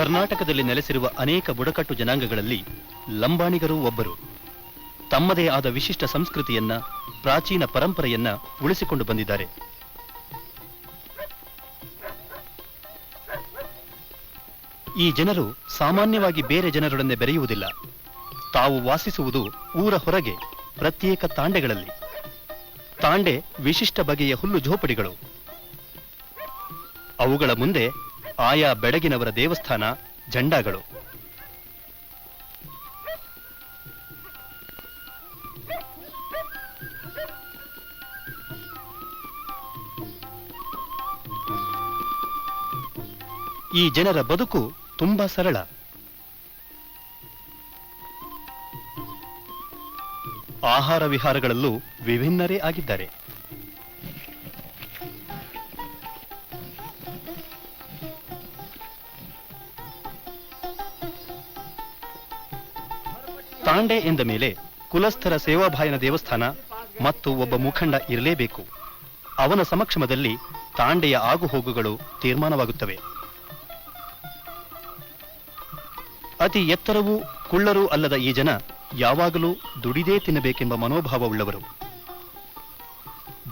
ಕರ್ನಾಟಕದಲ್ಲಿ ನೆಲೆಸಿರುವ ಅನೇಕ ಬುಡಕಟ್ಟು ಜನಾಂಗಗಳಲ್ಲಿ ಲಂಬಾಣಿಗರು ಒಬ್ಬರು. ತಮ್ಮದೇ ಆದ ವಿಶಿಷ್ಟ ಸಂಸ್ಕೃತಿಯನ್ನ, ಪ್ರಾಚೀನ ಪರಂಪರೆಯನ್ನ ಉಳಿಸಿಕೊಂಡು ಬಂದಿದ್ದಾರೆ. ಈ ಜನರು ಸಾಮಾನ್ಯವಾಗಿ ಬೇರೆ ಜನರೊಡನೆ ಬೆರೆಯುವುದಿಲ್ಲ. ತಾವು ವಾಸಿಸುವುದು ಊರ ಹೊರಗೆ, ಪ್ರತ್ಯೇಕ ತಾಂಡೆಗಳಲ್ಲಿ. ತಾಂಡೆ ವಿಶಿಷ್ಟ ಬಗೆಯ ಹುಲ್ಲು ಝೋಪಡಿಗಳು. ಅವುಗಳ ಮುಂದೆ ಆಯಾ ಬೆಡಗಿನವರ ದೇವಸ್ಥಾನ ಜಂಡಾಗಳು. ಈ ಜನರ ಬದುಕು ತುಂಬಾ ಸರಳ. ಆಹಾರ ವಿಹಾರಗಳಲ್ಲೂ ವಿಭಿನ್ನರೇ ಆಗಿದ್ದಾರೆ. ತಾಂಡೆ ಎಂದ ಮೇಲೆ ಕುಲಸ್ಥರ ಸೇವಾಭಾಯನ ದೇವಸ್ಥಾನ ಮತ್ತು ಒಬ್ಬ ಮುಖಂಡ ಇರಲೇಬೇಕು. ಅವನ ಸಮಕ್ಷಮದಲ್ಲಿ ತಾಂಡೆಯ ಆಗುಹೋಗುಗಳು ತೀರ್ಮಾನವಾಗುತ್ತವೆ. ಅತಿ ಎತ್ತರವೂ ಕುಳ್ಳರೂ ಅಲ್ಲದ ಈ ಜನ ಯಾವಾಗಲೂ ದುಡಿದೇ ತಿನ್ನಬೇಕೆಂಬ ಮನೋಭಾವವುಳ್ಳವರು.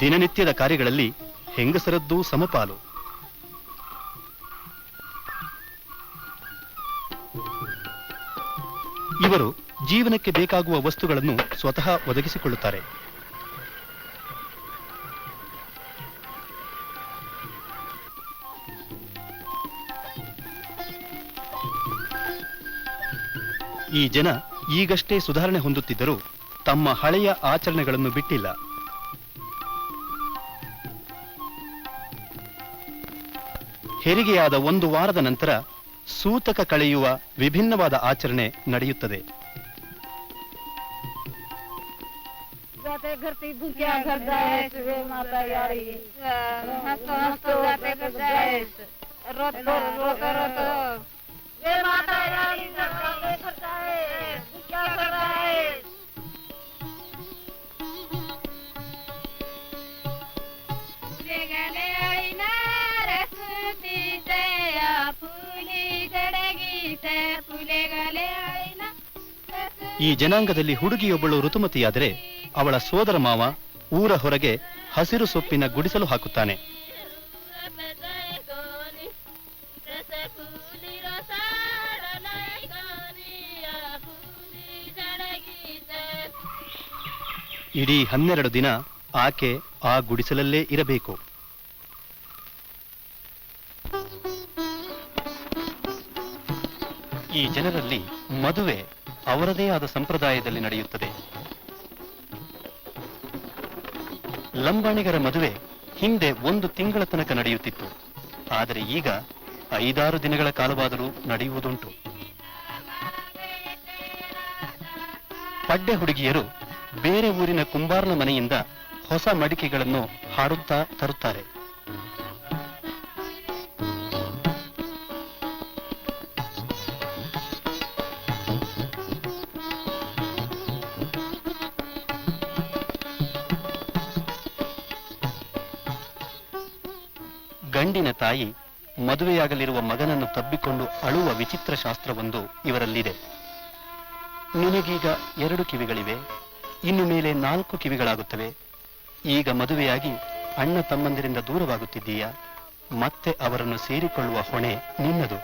ದಿನನಿತ್ಯದ ಕಾರ್ಯಗಳಲ್ಲಿ ಹೆಂಗಸರದ್ದೂ ಸಮಪಾಲು. ಇವರು ಜೀವನಕ್ಕೆ ಬೇಕಾಗುವ ವಸ್ತುಗಳನ್ನು ಸ್ವತಃ ಒದಗಿಸಿಕೊಳ್ಳುತ್ತಾರೆ. ಈ ಜನ ಈಗಷ್ಟೇ ಸುಧಾರಣೆ ಹೊಂದುತ್ತಿದ್ದರೂ ತಮ್ಮ ಹಳೆಯ ಆಚರಣೆಗಳನ್ನು ಬಿಟ್ಟಿಲ್ಲ. ಹೆರಿಗೆಯಾದ ಒಂದು ವಾರದ ನಂತರ ಸೂತಕ ಕಳೆಯುವ ವಿಭಿನ್ನವಾದ ಆಚರಣೆ ನಡೆಯುತ್ತದೆ. जाते घर से भूखिया घर जाए वे माता यारी हंसतो हंसतो जाते घर जाए रोतो रोतो रोतो वे माता यारी जाते घर जाए भूखिया घर जाए फुले गले आईना रसती से या फूली जड़गी से फुले गले आईना ಈ ಜನಾಂಗದಲ್ಲಿ ಹುಡುಗಿಯೊಬ್ಬಳು ಋತುಮತಿಯಾದರೆ ಅವಳ ಸೋದರ ಮಾವ ಊರ ಹೊರಗೆ ಹಸಿರು ಸೊಪ್ಪಿನ ಗುಡಿಸಲು ಹಾಕುತ್ತಾನೆ. ಇಡೀ ಹನ್ನೆರಡು ದಿನ ಆಕೆ ಆ ಗುಡಿಸಲಲ್ಲೇ ಇರಬೇಕು. ಈ ಜನರಲ್ಲಿ ಮದುವೆ ಅವರದೇ ಆದ ಸಂಪ್ರದಾಯದಲ್ಲಿ ನಡೆಯುತ್ತದೆ. ಲಂಬಾಣಿಗರ ಮದುವೆ ಹಿಂದೆ ಒಂದು ತಿಂಗಳ ತನಕ ನಡೆಯುತ್ತಿತ್ತು. ಆದರೆ ಈಗ ಐದಾರು ದಿನಗಳ ಕಾಲವಾದರೂ ನಡೆಯುವುದುಂಟು. ಪಡ್ಡೆ ಹುಡುಗಿಯರು ಬೇರೆ ಊರಿನ ಕುಂಬಾರನ ಮನೆಯಿಂದ ಹೊಸ ಮಡಿಕೆಗಳನ್ನು ಹಾಡುತ್ತಾ ತರುತ್ತಾರೆ. ಗಂಡಿನ ತಾಯಿ ಮದುವೆಯಾಗಲಿರುವ ಮಗನನ್ನು ತಬ್ಬಿಕೊಂಡು ಅಳುವ ವಿಚಿತ್ರ ಶಾಸ್ತ್ರವೊಂದು ಇವರಲ್ಲಿದೆ. ನಿನಗೀಗ ಎರಡು ಕಿವಿಗಳಿವೆ, ಇನ್ನು ಮೇಲೆ ನಾಲ್ಕು ಕಿವಿಗಳಾಗುತ್ತವೆ. ಈಗ ಮದುವೆಯಾಗಿ ಅಣ್ಣ ತಮ್ಮಂದಿರಿಂದ ದೂರವಾಗುತ್ತಿದ್ದೀಯಾ? ಮತ್ತೆ ಅವರನ್ನು ಸೇರಿಕೊಳ್ಳುವ ಹೊಣೆ ನಿನ್ನದು.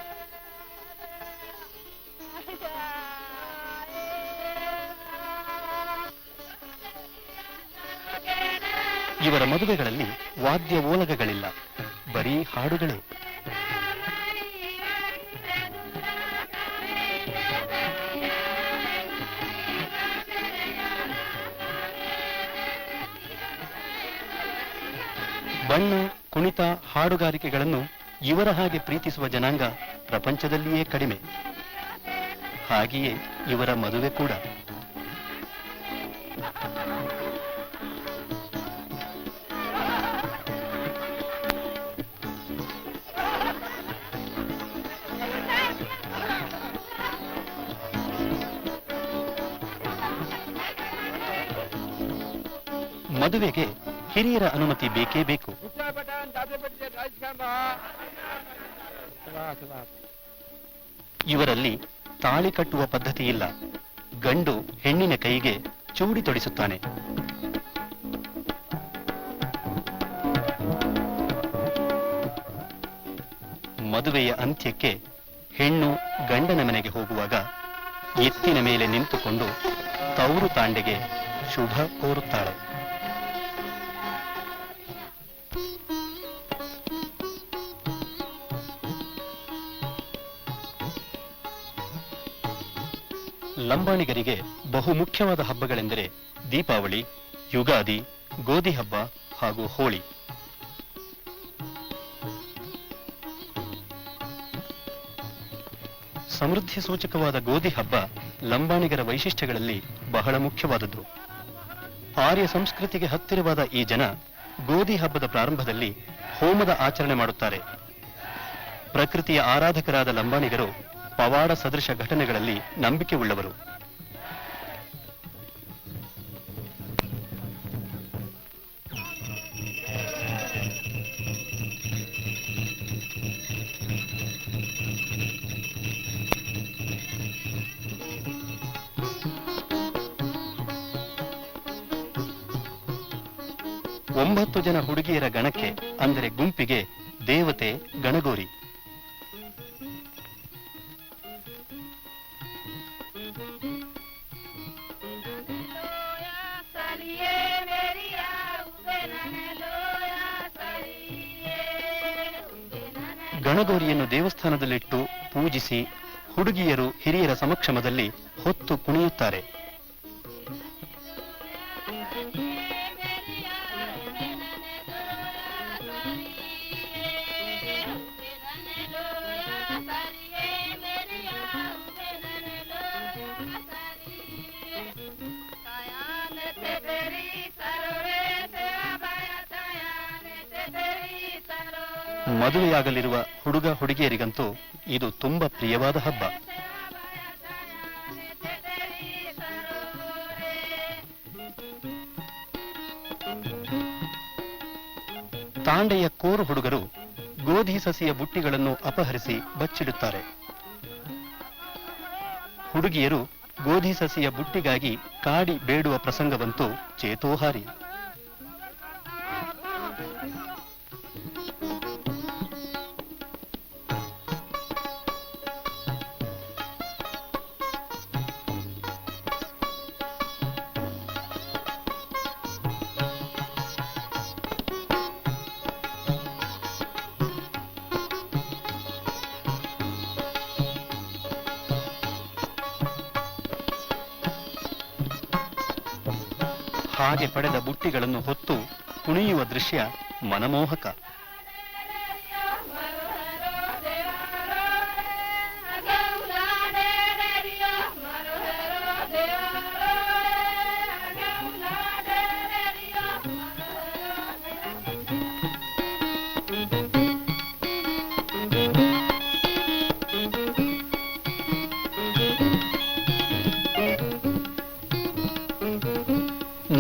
ಇವರ ಮದುವೆಗಳಲ್ಲಿ ವಾದ್ಯ ಓಲಗಗಳಿಲ್ಲ. ಬರೀ ಹಾಡುಗಳೇ. ಬಣ್ಣ, ಕುಣಿತ, ಹಾಡುಗಾರಿಕೆಗಳನ್ನು ಇವರ ಹಾಗೆ ಪ್ರೀತಿಸುವ ಜನಾಂಗ ಪ್ರಪಂಚದಲ್ಲಿಯೇ ಕಡಿಮೆ. ಹಾಗೆಯೇ ಇವರ ಮದುವೆ ಕೂಡ. ಮದುವೆಗೆ ಹಿರಿಯರ ಅನುಮತಿ ಬೇಕೇ ಬೇಕು. ಇವರಲ್ಲಿ ತಾಳಿ ಕಟ್ಟುವ ಪದ್ಧತಿ ಇಲ್ಲ. ಗಂಡು ಹೆಣ್ಣಿನ ಕೈಗೆ ಚೂಡಿ ತೊಡಿಸುತ್ತಾನೆ. ಮದುವೆಯ ಅಂತ್ಯಕ್ಕೆ ಹೆಣ್ಣು ಗಂಡನ ಮನೆಗೆ ಹೋಗುವಾಗ ಎತ್ತಿನ ಮೇಲೆ ನಿಂತುಕೊಂಡು ತವರು ತಾಂಡೆಗೆ ಶುಭ ಕೋರುತ್ತಾಳೆ. ಲಂಬಾಣಿಗರಿಗೆ ಬಹು ಮುಖ್ಯವಾದ ಹಬ್ಬಗಳೆಂದರೆ ದೀಪಾವಳಿ, ಯುಗಾದಿ, ಗೋಧಿ ಹಬ್ಬ ಹಾಗೂ ಹೋಳಿ. ಸಮೃದ್ಧಿ ಸೂಚಕವಾದ ಗೋಧಿ ಹಬ್ಬ ಲಂಬಾಣಿಗರ ವೈಶಿಷ್ಟ್ಯಗಳಲ್ಲಿ ಬಹಳ ಮುಖ್ಯವಾದದ್ದು. ಆರ್ಯ ಸಂಸ್ಕೃತಿಗೆ ಹತ್ತಿರವಾದ ಈ ಜನ ಗೋಧಿ ಹಬ್ಬದ ಪ್ರಾರಂಭದಲ್ಲಿ ಹೋಮದ ಆಚರಣೆ ಮಾಡುತ್ತಾರೆ. ಪ್ರಕೃತಿಯ ಆರಾಧಕರಾದ ಲಂಬಾಣಿಗರು ಪವಾಡ ಸದೃಶ ಘಟನೆಗಳಲ್ಲಿ ನಂಬಿಕೆ ಉಳ್ಳವರು. ಒಂಬತ್ತು ಜನ ಹುಡುಗಿಯರ ಗಣಕ್ಕೆ ಅಂದರೆ ಗುಂಪಿಗೆ ದೇವತೆ ಗಣಗೋರಿ. नने ದೇವಸ್ಥಾನದಲ್ಲಿಟ್ಟು ಪೂಜಿಸಿ ಹುಡುಗಿಯರು ಹಿರಿಯರ ಸಮಕ್ಷಮದಲ್ಲಿ ಹೊತ್ತು ಕುಣಿಯುತ್ತಾರೆ. ಮದುವೆಯಾಗಲಿರುವ ಹುಡುಗ ಹುಡುಗಿಯರಿಗಂತೂ ಇದು ತುಂಬಾ ಪ್ರಿಯವಾದ ಹಬ್ಬ. ತಾಂಡೆಯ ಕೋರು ಹುಡುಗರು ಗೋಧಿ ಸಸಿಯ ಬುಟ್ಟಿಗಳನ್ನು ಅಪಹರಿಸಿ ಬಚ್ಚಿಡುತ್ತಾರೆ. ಹುಡುಗಿಯರು ಗೋಧಿ ಸಸಿಯ ಬುಟ್ಟಿಗಾಗಿ ಕಾಡಿ ಬೇಡುವ ಪ್ರಸಂಗವಂತೂ ಚೇತೋಹಾರಿ. ಹಾಗೆ ಪಡೆದ ಬುಟ್ಟಿಗಳನ್ನು ಹೊತ್ತು ಕುಣಿಯುವ ದೃಶ್ಯ ಮನಮೋಹಕ.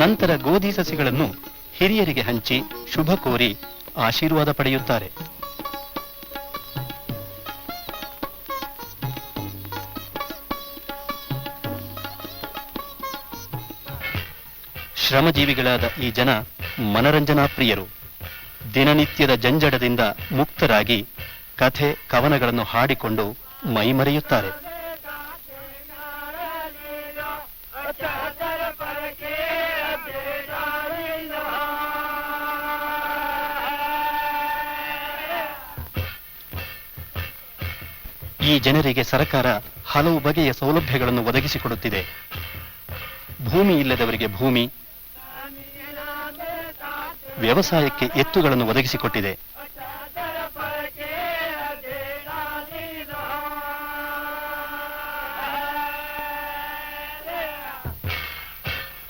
ನಂತರ ಗೋಧಿ ಸಸಿಗಳನ್ನು ಹಿರಿಯರಿಗೆ ಹಂಚಿ ಶುಭ ಕೋರಿ ಆಶೀರ್ವಾದ ಪಡೆಯುತ್ತಾರೆ. ಶ್ರಮಜೀವಿಗಳಾದ ಈ ಜನ ಮನರಂಜನಾ ಪ್ರಿಯರು. ದಿನನಿತ್ಯದ ಜಂಜಡದಿಂದ ಮುಕ್ತರಾಗಿ ಕಥೆ, ಕವನಗಳನ್ನು ಹಾಡಿಕೊಂಡು ಮೈಮರೆಯುತ್ತಾರೆ. ಈ ಜನರಿಗೆ ಸರ್ಕಾರ ಹಲವು ಬಗೆಯ ಸೌಲಭ್ಯಗಳನ್ನು ಒದಗಿಸಿಕೊಡುತ್ತಿದೆ. ಭೂಮಿ ಇಲ್ಲದವರಿಗೆ ಭೂಮಿ, ವ್ಯವಸಾಯಕ್ಕೆ ಎತ್ತುಗಳನ್ನು ಒದಗಿಸಿಕೊಟ್ಟಿದೆ.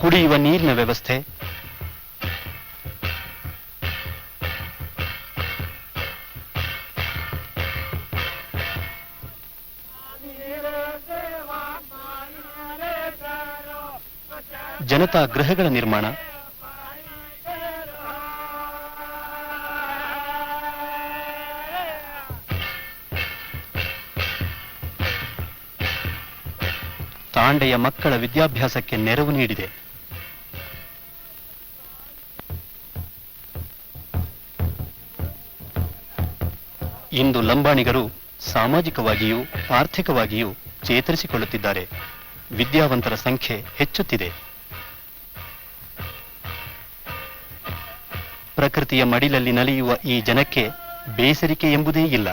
ಕುಡಿಯುವ ನೀರಿನ ವ್ಯವಸ್ಥೆ ಜನತಾ ಗೃಹಗಳ ನಿರ್ಮಾಣ. ತಾಂಡೆಯ ಮಕ್ಕಳ ವಿದ್ಯಾಭ್ಯಾಸಕ್ಕೆ ನೆರವು ನೀಡಿದೆ. ಇಂದು ಲಂಬಾಣಿಗರು ಸಾಮಾಜಿಕವಾಗಿಯೂ ಆರ್ಥಿಕವಾಗಿಯೂ ಚೇತರಿಸಿಕೊಳ್ಳುತ್ತಿದ್ದಾರೆ. ವಿದ್ಯಾವಂತರ ಸಂಖ್ಯೆ ಹೆಚ್ಚುತ್ತಿದೆ. ಪ್ರಕೃತಿಯ ಮಡಿಲಲ್ಲಿ ನಲಿಯುವ ಈ ಜನಕ್ಕೆ ಬೇಸರಿಕೆ ಎಂಬುದೇ ಇಲ್ಲ.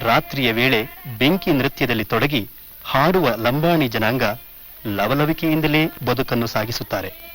ರಾತ್ರಿಯ ವೇಳೆ ಬೆಂಕಿ ನೃತ್ಯದಲ್ಲಿ ತೊಡಗಿ ಹಾಡುವ ಲಂಬಾಣಿ ಜನಾಂಗ ಲವಲವಿಕೆಯಿಂದಲೇ ಬದುಕನ್ನು ಸಾಗಿಸುತ್ತಾರೆ.